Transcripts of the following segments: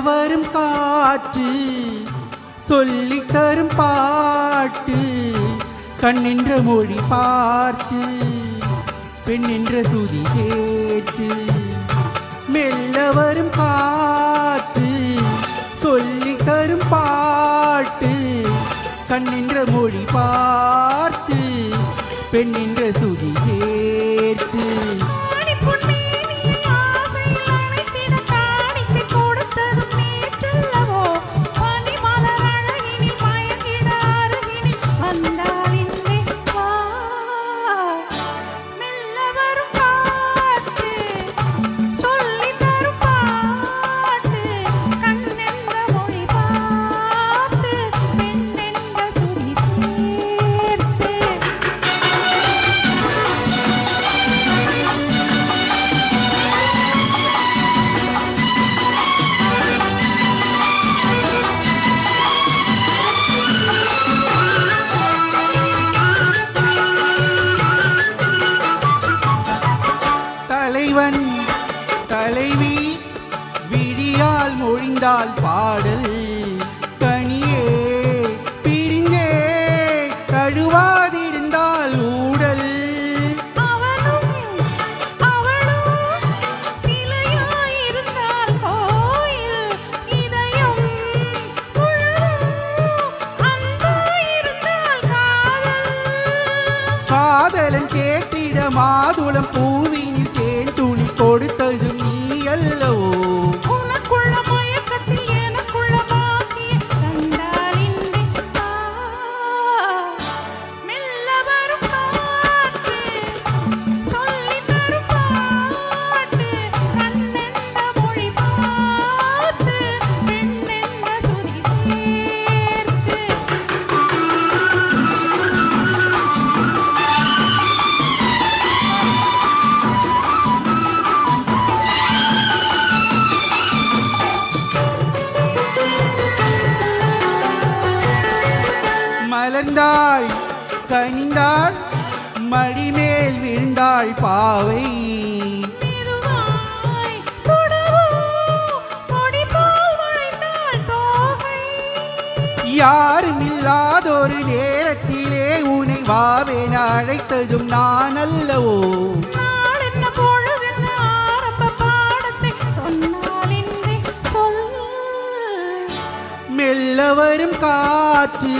வரும் காற்று சொல்லி தரும் பாட்டு கண்ணின்ற மொழி பார்த்து பெண்ணின்ற துதி கேட்டு மெல்ல வரும் காற்று சொல்லி தரும் பாட்டு கண்ணின்ற மொழி பார்த்து பெண்ணின்ற துதி கேட்டு. தலைவி விழியால் மொழிந்தால் பாடல். கனியே பிரிஞ்சே தழுவாதிருந்தால் ஊடல். காதலன் கேட்டிட மாதுளம் பூவினில் தேன் துளி கொடுத்தது மலர்ந்தாள் கனிந்தாள் மடிமேல் விழுந்தாள் பாவை. யாரும் இல்லாதொரு நேரத்திலே உனை வாவேன அழைத்ததும் நான் அல்லவோ மெல்ல வரும் காற்று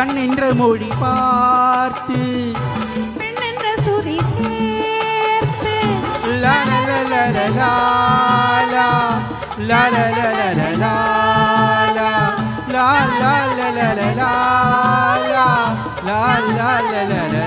கண்ணென்ற மொழி பார்த்து பெண்ணென்ற சுதி சேர்த்து லா லா லா லா லா லா லா லா லா லா லா லா லா லா லா லா லா